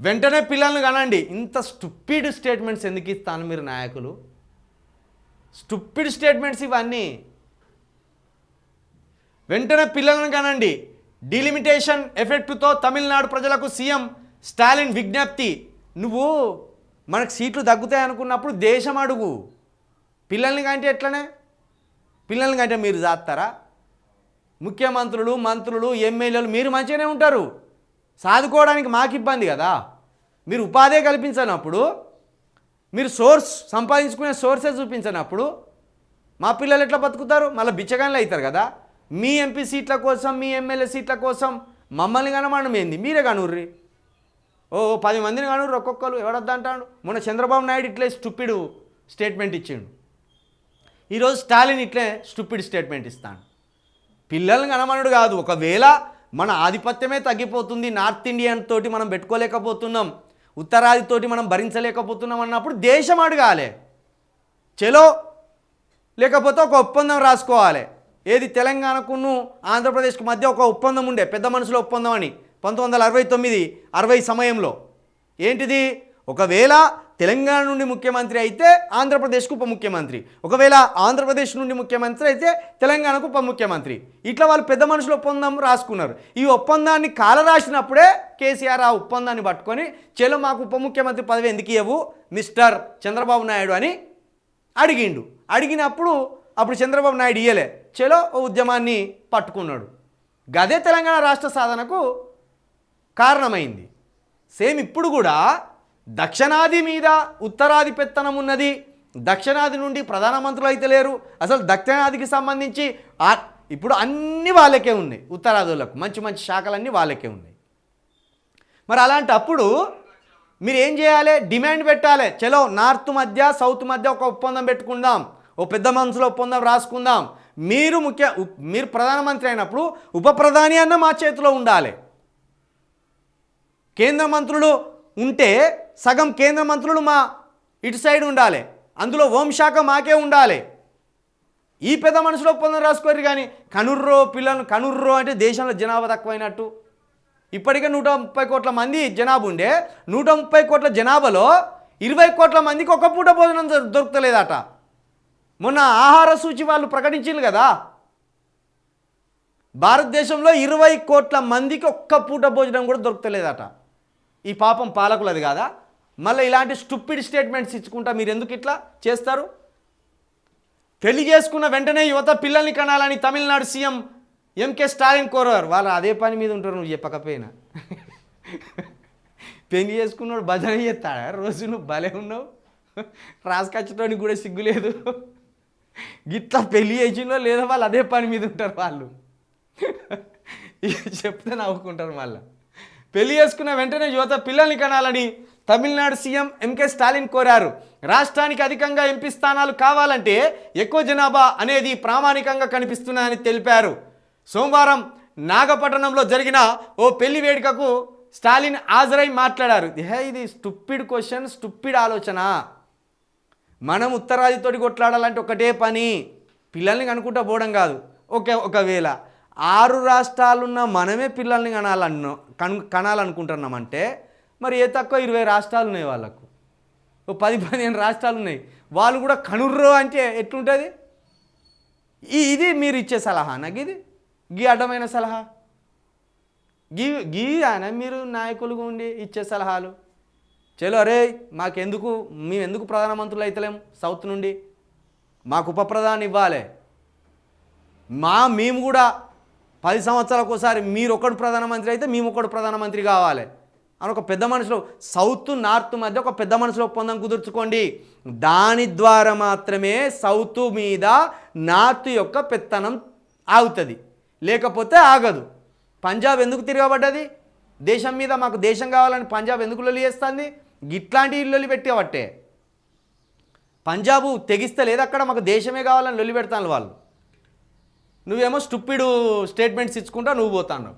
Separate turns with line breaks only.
వెంటనే పిల్లల్ని కనండి. ఇంత స్టూపిడ్ స్టేట్మెంట్స్ ఎందుకు ఇస్తాను మీరు నాయకులు? స్టూపిడ్ స్టేట్మెంట్స్ ఇవన్నీ. వెంటనే పిల్లలను కనండి. డిలిమిటేషన్ ఎఫెక్టుతో తమిళనాడు ప్రజలకు సీఎం స్టాలిన్ విజ్ఞప్తి. నువ్వు మనకు సీట్లు తగ్గుతాయి అనుకున్నప్పుడు దేశం అడుగు. పిల్లల్ని కంటే ఎట్లనే? పిల్లల్ని కంటే మీరు జాస్తారా ముఖ్యమంత్రులు మంత్రులు ఎమ్మెల్యేలు మీరు మంచిగానే ఉంటారు. సాదుకోవడానికి మాకు ఇబ్బంది కదా. మీరు ఉపాధి కల్పించనప్పుడు మీరు సోర్స్ సంపాదించుకునే సోర్సే చూపించినప్పుడు మా పిల్లలు ఎట్లా బతుకుతారు? మళ్ళీ బిచ్చగాన్లు అవుతారు కదా. మీ ఎంపీ సీట్ల కోసం మీ ఎమ్మెల్యే సీట్ల కోసం మమ్మల్ని కనమడం ఏంది? మీరే కనుర్రి. ఓ పది మందిని కనుర్రు ఒక్కొక్కరు. ఎవడొద్దా అంటాడు? మొన్న చంద్రబాబు నాయుడు ఇట్లే స్టూపిడ్ స్టేట్మెంట్ ఇచ్చిండు. ఈరోజు స్టాలిన్ ఇట్లే స్టూపిడ్ స్టేట్మెంట్ ఇస్తాడు. పిల్లల్ని కనమనుడు కాదు. ఒకవేళ మన ఆధిపత్యమే తగ్గిపోతుంది. నార్త్ ఇండియన్ తోటి మనం పెట్టుకోలేకపోతున్నాం. ఉత్తరాదితోటి మనం భరించలేకపోతున్నాం అన్నప్పుడు దేశం అడగాలి. చలో లేకపోతే ఒక ఒప్పందం రాసుకోవాలి. ఏది తెలంగాణకును ఆంధ్రప్రదేశ్కు మధ్య ఒక ఒప్పందం ఉండే పెద్ద మనుషుల ఒప్పందం అని పంతొమ్మిది వందల అరవై తొమ్మిది అరవై సమయంలో. ఏంటిది? ఒకవేళ తెలంగాణ నుండి ముఖ్యమంత్రి అయితే ఆంధ్రప్రదేశ్కు ఉప ముఖ్యమంత్రి. ఒకవేళ ఆంధ్రప్రదేశ్ నుండి ముఖ్యమంత్రి అయితే తెలంగాణకు ఉప ముఖ్యమంత్రి. ఇట్లా వాళ్ళు పెద్ద మనుషులు ఒప్పందం రాసుకున్నారు. ఈ ఒప్పందాన్ని కాల రాసినప్పుడే కేసీఆర్ ఆ ఒప్పందాన్ని పట్టుకొని చెలో మాకు ఉప ముఖ్యమంత్రి పదవి ఎందుకు ఇవ్వవు మిస్టర్ చంద్రబాబు నాయుడు అని అడిగిండు. అడిగినప్పుడు అప్పుడు చంద్రబాబు నాయుడు ఇయ్యలే. చెలో ఓ ఉద్యమాన్ని పట్టుకున్నాడు. గదే తెలంగాణ రాష్ట్ర సాధనకు కారణమైంది. సేమ్ ఇప్పుడు కూడా దక్షిణాది మీద ఉత్తరాది పెత్తనం ఉన్నది దక్షిణాది నుండి ప్రధానమంత్రులు అయితే లేరు. అసలు దక్షిణాదికి సంబంధించి ఇప్పుడు అన్ని వాళ్ళకే ఉన్నాయి. ఉత్తరాదులకు మంచి మంచి శాఖలన్నీ వాళ్ళకే ఉన్నాయి. మరి అలాంటప్పుడు మీరు ఏం చేయాలి? డిమాండ్ పెట్టాలి. చలో నార్త్ మధ్య సౌత్ మధ్య ఒక ఒప్పందం పెట్టుకుందాం. ఓ పెద్ద మనసులో ఒప్పందం రాసుకుందాం. మీరు ముఖ్య మీరు ప్రధానమంత్రి అయినప్పుడు ఉప ప్రధాని అన్న మా చేతిలో ఉండాలి. కేంద్ర మంత్రులు ఉంటే సగం కేంద్ర మంత్రులు మా ఇటు సైడ్ ఉండాలి. అందులో హోంశాఖ మాకే ఉండాలి. ఈ పెద్ద మనుషులు ఒప్పందం రాసుకోరు కానీ కనుర్రో పిల్లలు కనుర్రో అంటే దేశంలో జనాభా తక్కువైనట్టు. ఇప్పటికే నూట ముప్పై కోట్ల మంది జనాభా ఉండే. నూట ముప్పై కోట్ల జనాభాలో ఇరవై కోట్ల మందికి ఒక పూట భోజనం దొరుకుతలేదట. మొన్న ఆహార సూచి వాళ్ళు ప్రకటించింది కదా. భారతదేశంలో ఇరవై కోట్ల మందికి ఒక్క పూట భోజనం కూడా దొరుకుతలేదట. ఈ పాపం పాలకులది కాదా? మళ్ళీ ఇలాంటి స్టూపిడ్ స్టేట్మెంట్స్ ఇచ్చుకుంటా మీరు ఎందుకు ఇట్లా చేస్తారు? పెళ్ళి చేసుకున్న వెంటనే యువత పిల్లల్ని కనాలని తమిళనాడు సీఎం ఎంకే స్టాలిన్ కోరారు. వాళ్ళు అదే పని మీద ఉంటారు నువ్వు చెప్పకపోయినా. పెళ్ళి చేసుకున్నాడు భజన చేస్తాడా? రోజు నువ్వు భలే ఉన్నావు. రాసుకొచ్చడానికి కూడా సిగ్గు లేదు. గిట్లా పెళ్ళి చేసినో లేదో వాళ్ళు అదే పని మీద ఉంటారు వాళ్ళు. ఇక చెప్తే నవ్వుకుంటారు మళ్ళీ. పెళ్ళి చేసుకున్న వెంటనే యువత పిల్లల్ని కనాలని తమిళనాడు సీఎం ఎంకే స్టాలిన్ కోరారు. రాష్ట్రానికి అధికంగా ఎంపీ స్థానాలు కావాలంటే ఎక్కువ జనాభా అనేది ప్రామాణికంగా కనిపిస్తున్నాయని తెలిపారు. సోమవారం నాగపట్టణంలో జరిగిన ఓ పెళ్ళి వేడుకకు స్టాలిన్ హాజరై మాట్లాడారు. ఇది స్టుప్పిడ్ క్వశ్చన్ స్టుప్పిడ్ ఆలోచన. మనం ఉత్తరాదితోటి కొట్లాడాలంటే ఒకటే పని. పిల్లల్ని కనుక్కుంటా పోవడం కాదు. ఓకే ఒకవేళ. ఆరు రాష్ట్రాలున్న మనమే పిల్లల్ని కనాలను కను కనాలనుకుంటున్నామంటే మరి ఏ తక్కువ ఇరవై రాష్ట్రాలు ఉన్నాయి వాళ్ళకు? ఓ పది పదిహేను రాష్ట్రాలు ఉన్నాయి. వాళ్ళు కూడా కనుర్రు అంటే ఎట్లుంటుంది? ఈ ఇది మీరు ఇచ్చే సలహా నాకు ఇది గీ అడ్డమైన సలహా? గీ గీ ఆయన మీరు నాయకులుగా ఉండి ఇచ్చే సలహాలు? చలో అరే మాకెందుకు మేము ఎందుకు ప్రధానమంత్రులు అవుతలేము సౌత్ నుండి? మాకు ఉప ప్రధాని ఇవ్వాలి. మా మేము కూడా పది సంవత్సరాలకు ఒకసారి మీరు ఒకడు ప్రధానమంత్రి అయితే మేము ఒకడు ప్రధానమంత్రి కావాలి. అని ఒక పెద్ద మనుషులు సౌత్ నార్త్ మధ్య ఒక పెద్ద మనుషుల ఒప్పందం కుదుర్చుకోండి. దాని ద్వారా మాత్రమే సౌత్ మీద నార్త్ యొక్క పెత్తనం ఆగుతుంది. లేకపోతే ఆగదు. పంజాబ్ ఎందుకు తిరగబడ్డది? దేశం మీద మాకు దేశం కావాలని పంజాబ్ ఎందుకు లొల్లి చేస్తుంది? ఇట్లాంటి ఇల్లు పెట్టేవట్టే. పంజాబు తెగిస్తే లేదు అక్కడ మాకు దేశమే కావాలని లొల్లి పెడతాను వాళ్ళు. నువ్వేమో స్టూపిడ్ స్టేట్మెంట్స్ ఇచ్చుకుంటా నువ్వు పోతాను